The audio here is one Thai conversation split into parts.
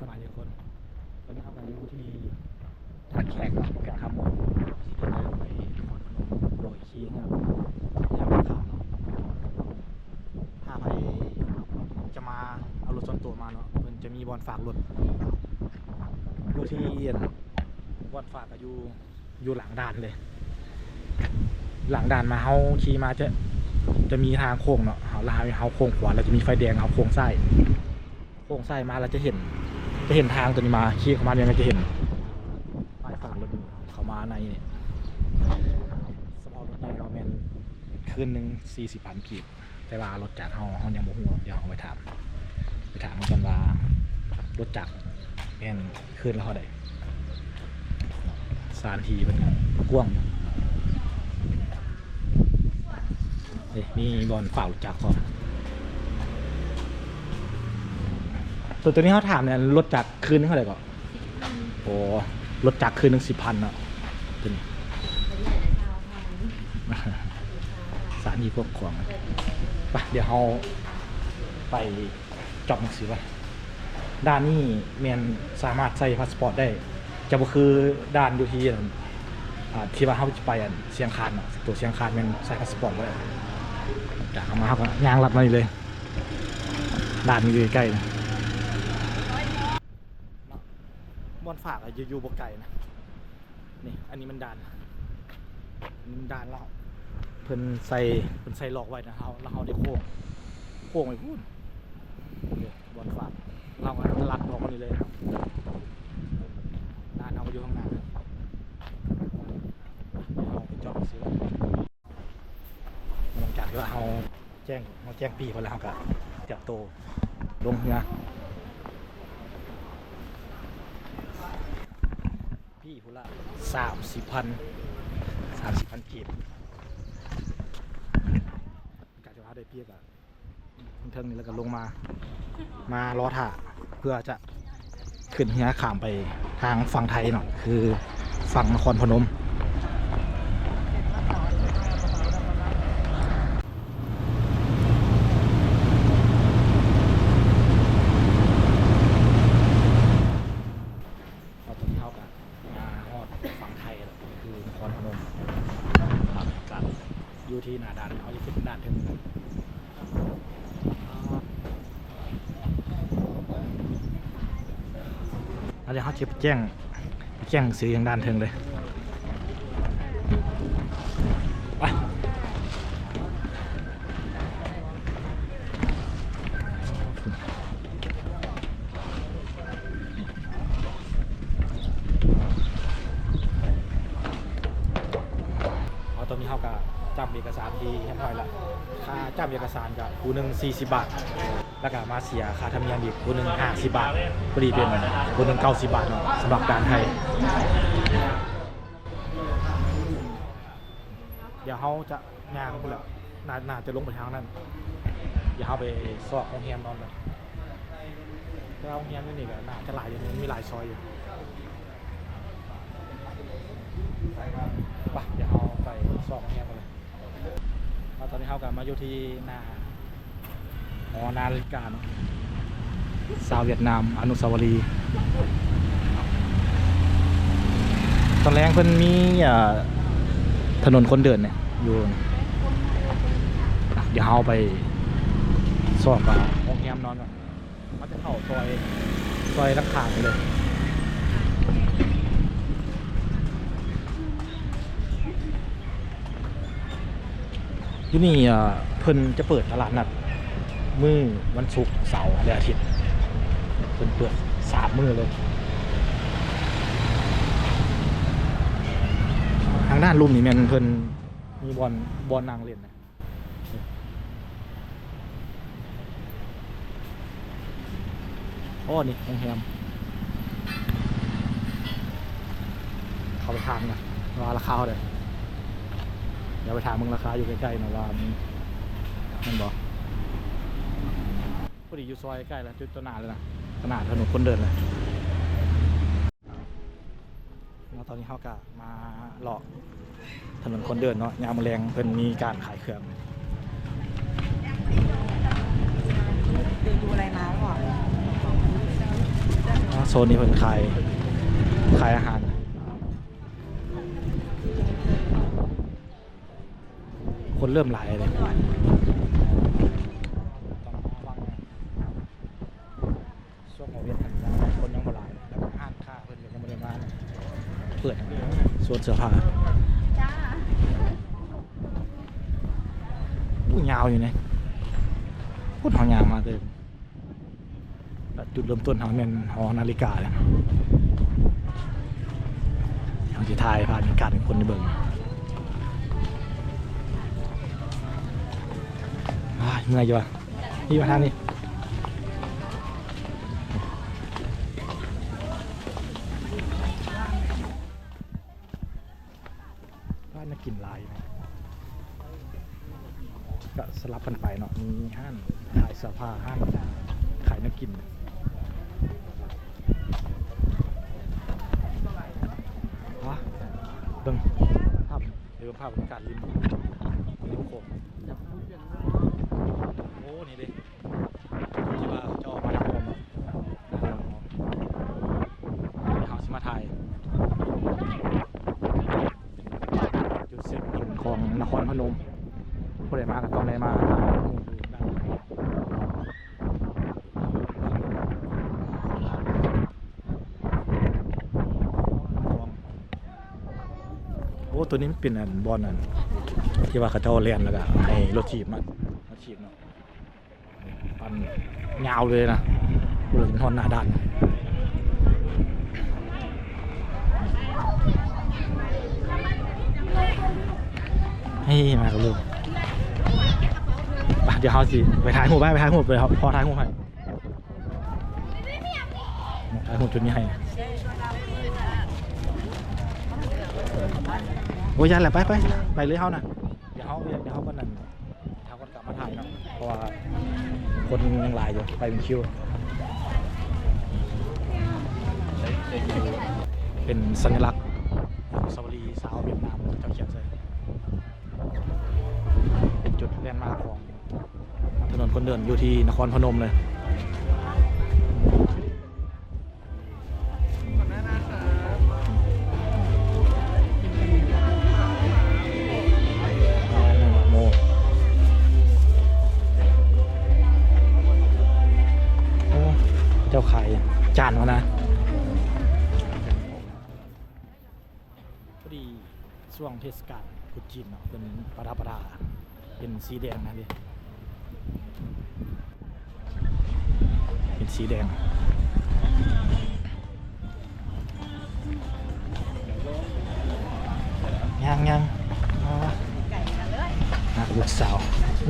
สบายดีทุกคนตอนนี้เรากำลังอยู่ที่ท่าแขกครับแขกครับผมที่เดินทางไปนครพนมโดยขี่นะครับทางข่าวเนาะถ้าใครจะมาเอารถส่วนตัวมาเนาะมันจะมีบอลฝากรถอยู่ที่บอลฝากอยู่อยู่หลังด่านเลย หลังด่านมาเฮาขี่มาจะจะมีทางโค้งเนาะเฮาลาเฮาโค้งขวาแล้วจะมีไฟแดงเฮาโค้งซ้ายโค้งซ้ายมาเราจะเห็น จะเห็นทางตัวนี้มาขี่เข้ามาเนี่ยมันจะเห็นป้ายฝั่งรถดูเข้ามาในเนี่ยสปอร์ตรถในเราแมนคืนหนึ่งสี่สิบพันกีบแต่ว่ารถจากเฮาเฮายังบ่ฮู้เดี๋ยวเฮาไปถาม ไปถามกันว่ารถจากแมนคืนแล้วเท่าใดสานทีเป็นกว้างอยู่ยมีบอลฝ่ารถจากก่อน ตัวตัวนี้เขาถามเนี่ยรถจักรคืนนึงเท่าไหร่ก่อนโอ้รถจักรคืนนึงสิบพันเนาะตัวนี้สารที่พวกของไปเดี๋ยวเราไปจอบหนังสือไปด้านนี้เมียนสามารถใส่พาสปอร์ตได้ จะบ่คือด้านอยู่ที่อั่นอ่าที่ว่าเขาจะไปอันเชียงคานเนาะตัวเชียงคานแมันใส่พาสปอร์ตไว้จากเอามาเขาก็ย่างลัดมานี่เลยด้านนี้อยู่ใกล้ๆนะ บ อนฝากอะอยู่อยู่บกไก่นะนี่อันนี้มันดานอันนี้มันดานแล้วเพิ่นใส่เพิ่นใส่หลอกไว้นะเฮาแล้วเฮาได้โค้งโค้งไปพูดนี่บอนฝากเราก็ลัดออกมานี่เลยดานเฮาก็อยู่ข้างหน้าเดี๋ยวเฮาไปจอดซื้อหลังจากที่ว่าเฮาแจ้งเฮาแจ้งปีเขาแล้วเฮาก็เตรียมโตวลงเรือ พี่พุละสามสิบพันสามสิบพันกีบกาจะว่าได้เพียกอะเทิงนี้แล้วก็ลงมา มารอถ่าเพื่อจะขึ้นเฮียขามไปทางฝั่งไทยหน่อยคือฝั่งนครพนม เราตอนนี้เท่ากันมาฮอดฝั่งไทยแล้วคือนครพนมครับกันอยู่ที่หนาด่านเขาจะขึ้นด่านถึงแล้วเดี๋ยวเขา จะไปแจ้งไปแจ้งซื้ออย่างด้านเทิงเลย จำเอกสารที่เรียบร้อยล้วค่าจำเอกสารกับคูหนึ่ง40บาท แล้วก็มาเสียค่าธรรมเนียมอีกคูหนึ่ง50บาทพอดีเป็นคูหนึ่ง90บาทเนาะสำหรับด่านไทย เดี๋ยวเขาจะงานไปแล้วน่าน่าจะลงไปทางนั้น เดี๋ยวเขาไปสอบโรงแรมนอนเลยแต่ว่าโรงแรมนี่นี่ก็น่าจะหลายอยู่มันมีหลายซอยอยู่ไปเดี๋ยวเขาไปสอบโรงแรมกันเลย ตอนนี้เขากับมาอยู่ที่นาหอนาฬิกาเนาะสาวเวียดนามอนุสาวรีย์ตอนแรกเพิ่นมีถนนคนเดินเนี่ยอยู่อะเดี๋ยวเราไปสอบกับห้องแรมนอนก่อนมันจะเข้าซอยซอยรักขางไปเลย ที่นี่อะเพิ่นจะเปิดตลาดนัดมือวันศุกร์เสาร์และอาทิตย์เพิ่นเปิดสามมือเลย ทางด้านลุ่มนี่แมันเพิ่นมีบอลบอลนางเล่นนะโอ้นี่โรงแรมเขาไปทางนะว่าราคาเท่าไหร่ เดี๋ยวไปถามมึงราคาอยู่ใกล้ๆนะว่ามันมันบอกพอดีอยู่ซอยใกล้แล้วจุดต้นนาเลยนะขนาดถนนคนเดินเลยแล้วตอนนี้เขาก็มาเลาะถนนคนเดินเนาะยามแมลงเพิ่นมีการขายเครื่องดูดูอะไรมาหรออ่าโซนนี้เพิ่นขายขายอาหาร คนเริ่มหลายเลยต้องระวังนะช่วงโควิดมันยังคนยังบ่หลายแล้วก็ห้างค่าเพิ่นยังบ่ได้มาเลยเปิดสวนเสื้อผ้าจ้าผู้ยาวอยู่เนี่ยพูดหอยาวมาเลยจุดเริ่มต้นเขาเป็นหอนาฬิกาเลยทางที่ทายผ่านการเป็นคนเบิ่ง เมื่อยอยู่วะนี่มาทางนี้บ้านน่ากินลายนะก็สลับกันไปเนาะ มีห้างขายเสื้อผ้าห้างขายน้ำกินวะเบิ่งภาพเดี๋ยวภาพบรรยากาศริมริมโขง โอ้นี่เด้ที่ว่าเขาจะออกมาทำโฮมนี่เขาสิมาถ่ายจุดเซ็ตอินของนครพนมผู้ใดมาก็ต้องได้มาหาหมู่ดูด้านหลังโอ้ ตัวนี้มันเป็นอันบอลอันที่ว่าเขาเจ้าเรียนแล้วก็ให้รถถีบมามาถีบเนาะ ปันยาวเลยนะพูดถึงทอนหน้าด้านให้มากับลูกเดี๋ยวเขาสิไปถ่ายหูปไปไปถ่ายหูปไปครับพอถ่ายหูปให้ถ่ายหูปจุดนี้ให้โอ้ยยันแหละไปไปไปเลยเขาน่ะเดี๋ยวเขาเดี๋ยวเขาก็นั่นเขาก็กลับมาถ่ายเนาะเพราะว่า คนยังหลายอยู่ไปเป็นคิว เป็นสัญลักษณ์อนุสวรีสาวเวียดนามเจ้าเขียนใส่เป็นจุดแลนด์มาร์คของถนนคนเดินอยู่ที่นครพนมเลย จานวะนะพอดีช่วงเทศกาลตรุจีนเนาะเป็นประดับปราเป็นสีแดงนะดิเป็นสีแดงยังยังเอาวะอะลูกสาว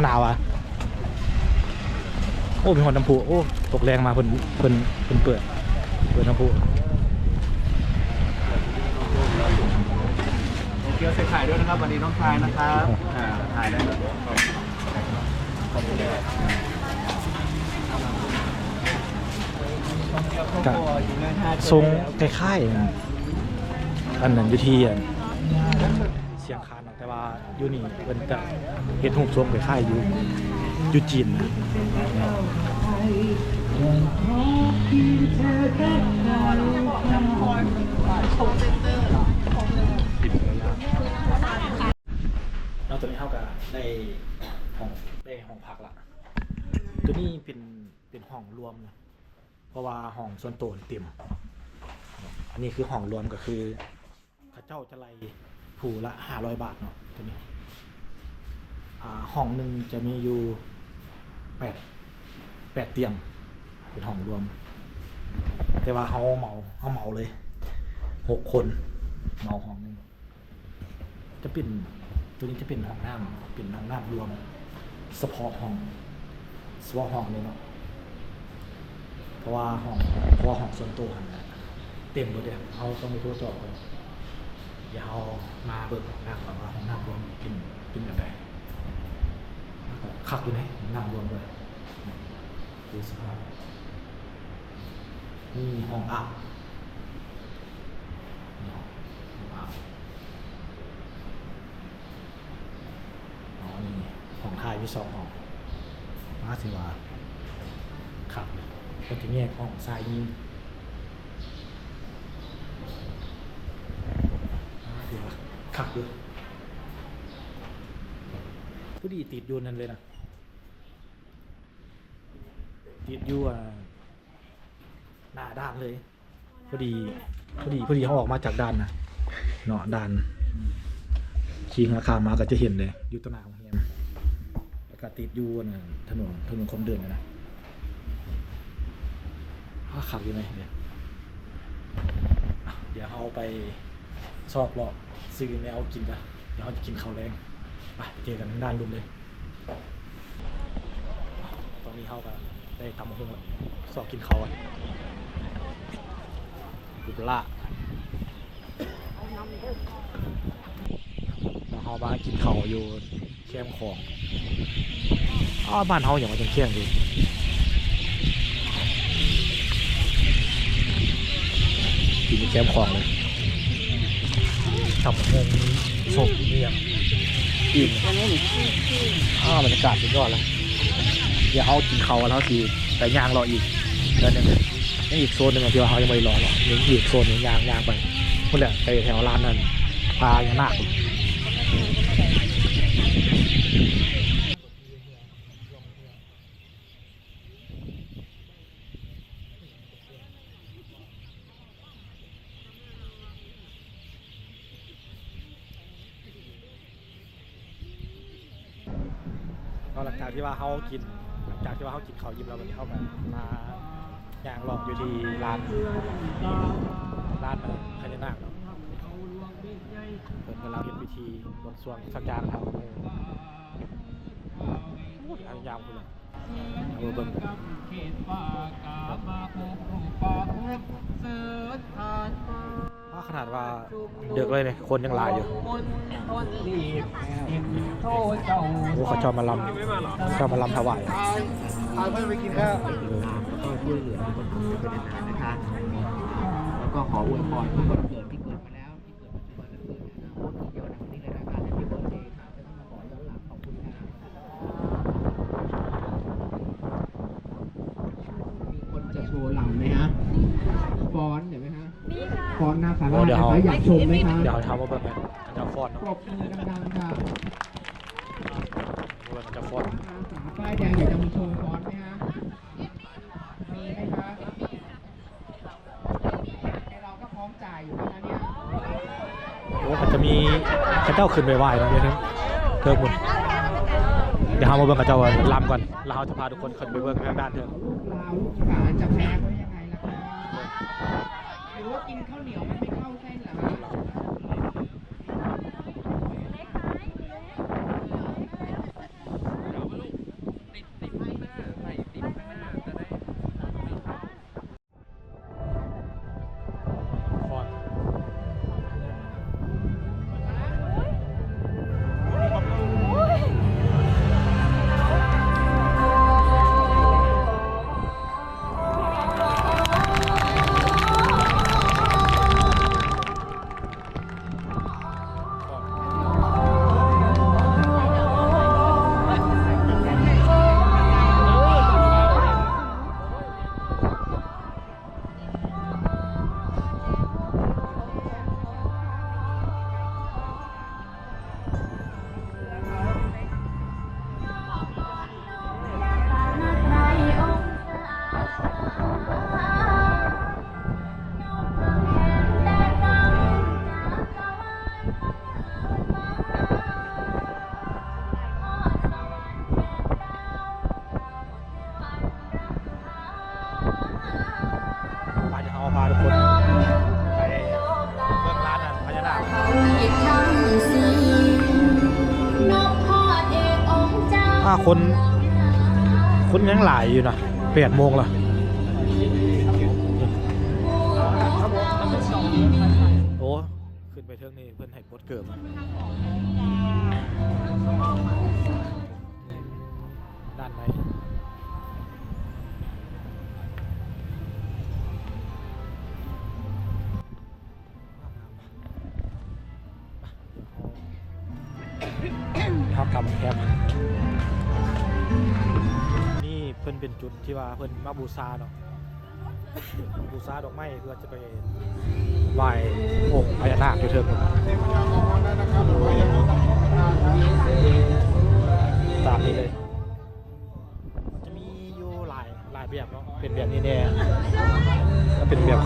หนาวอะโอ้มีคนน้ำพุโอ้ตกแรงมาเพิ่นเพิ่นเพิ่นเปิด เปิดน้ำพุโตเกียวเซ็ถ่ายด้วยนะครับวันนี้น้องชายนะครับอ่าถ่ายได้เลยขอบคุณครับกะทรงคล้ายๆอันนั้นอยู่ที่อันเสียงคานเนาะแต่ว่าอยู่นี่เพิ่นจะเฮ็ดรูปทรงคล้ายๆอยู่อยู่จีนนะ เราตัวนี้เท่ากับได้ห้องได้ห้องพักละตัวนี้เป็นเป็นห้องรวมนะเพราะว่าห้องส่วนตัวเต็ม อันนี้คือห้องรวมก็คือข้าเจ้าจะไล่ผูละห้าร้อยบาทเนาะตัวนี้อ่ห้องหนึ่งจะมีอยู่แปดแปดเตียง เป็นห้องรวม แต่ว่าเขาเหมาเขาเหมาเลยหกคนเหมาห้องหนึงจะเป็นตัวนี้จะเป็นห้องน้ำเป็นห้องน้ำรวมเฉพาะห้องเฉพาะห้องเลยเนาะเพราะว่าห้องเพราะว่าห้องส่วนตัวหันน่ะเต็มหมดเลยเขาต้องมีตัวจอบเลยเดี๋ยวเอามาเบิกของน้ำก่อนว่าห้องน้ำรวมกินกินแบบไหนคักอยู่ไหนน้ำรวมเลยดูสภาพ นี่ห้องอัพนี่ห้องห้องอ๋อนี่ของทายวิศว์ห้องมาสิว่าขับก็จะแยกห้องซ้ายนี้ขับเลยผู้ดีติดอยู่นั่นเลยนะติดอยู่อะ หน้าด้านเลยพอดีพอดีพอดีเขาออกมาจากด้านนะเนาะด้านขี่ราคามาก็จะเห็นเลยอยู่ตรงหน้าของเฮียนแล้วก็ติดอยู่น่ะถนนถนนคนเดินนะนะถ้าขับอยู่ไหนเนี่ยเดี๋ยวเอาไปซอกเลาะซื้อแนวกินกันเดี๋ยวเราจะกินข้าวแรงไปเจอกันด้านรุ่นเลย ตอนนี้เขาก็ได้ทำมาเพิ่งสอบกินเขาวอะ กุล่าเขามากินเขาอยู่แคมของอ้าวบ้านเขาอย่างว่าจังเที่ยงอยู่กินอยู่แคมของเลยทำงงศพเนี่ยอิ่มอ้าวบรรยากาศสุดยอดเลยเดี๋ยวเขากินเขาแล้วเขาทีแต่ย่างรออีกแล้วเนี่ย ยังอีกโซนหนึ่งที่ว่าเขายังไม่ได้รอหรอกยังอีกโซนหนึ่งยางยางไปพุ่นแหละไปแถวร้านนั้นปลาอย่างหนักหลังจากที่ว่าเขากินหลังจากที่ว่าเขากินเขายิ้มแล้ววันนี้เขาแบบมา ยางรอกอยู่ที่ร้านร้านเอ่อพญานาคเนาะเปิดกันแล้วเห็นพิธีบวงสรวงสักอย่างครับเออโอ้ยอันยาวคุณเลยเอามาเบิ่งว่าขนาดว่าเดือกเลยเนี่ยคนยังลายอยู่โอ้เขาชอบมาลำชอบมาลำถวายพาเพื่อนไปกินข้าว ช่วยเหลือคนอื่นเป็นนานนะคะ แล้วก็ขออวยพรทุกคนเกิดที่เกิดมาแล้วที่เกิดปัจจุบันและเกิดในอนาคตเกี่ยวกับวันนี้เลยนะคะและที่เบิร์ดเดย์ค่ะจะต้องมาขอย้อนหลังขอบคุณค่ะมีคนจะโชว์ลำไหมฮะฟ้อนเดี๋ยวไหมฮะฟ้อนหน้าสาโอ้ราเดี๋ยวนะเขาคะอยากชมไหมคะเดี๋ยวเขาทำมาเบิ่งกันมันจะฟอนปเนาะรบมือดังๆค่ะเบิ่งมันจะฟอนอาสาป้ายแดงอยากจะมีโชว์ฟ้อนไหมฮะมีไหมคะไอเราก็พร้อมจ่ายอยู่แล้วนะเนี่ย โอ้มันจะมีพระเจ้าขึ้นไปไหว้นะเดี๋ยวนึงเทิงคุณเดี๋ยวเรามาเบิ่งกับเจ้าลำก่อนแล้วเราจะพาทุกคนขึ้นไปเบิ่งทางด้านเทิงเราจะแพ้ก็ยังไงล่ะหรือว่ากินข้าวเหนียวมันไม่เข้าเส้น แปดโมงละโอ้ ขึ้นไปเทิงนี่เพื่อนให้ปลดเกิบอะด้านในครับทำแคมป์นี่เพิ่นเป็นจุดที่ว่าเพิ่นมาบูชาเนาะบูชาดอกไม้เพื่อจะไปไหว้องค์พญานาคอยู่เทิงหมดตามนี้เลยจะมีอยู่หลายหลายแบบเนาะเป็นแบบนี้แน่แล้วเป็นแบบ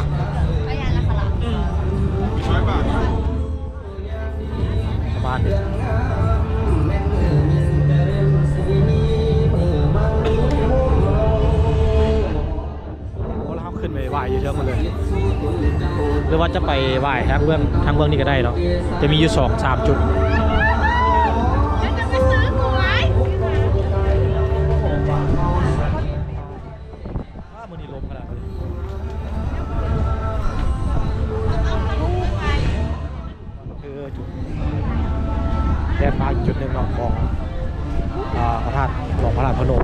จะไปไหว้ทางเบื้องทางเบื้องนี่ก็ได้เนาะจะมีอยู่สองสามจุดแยกมาจุดหนึ่งของพระธาตุของพระธาตุพนม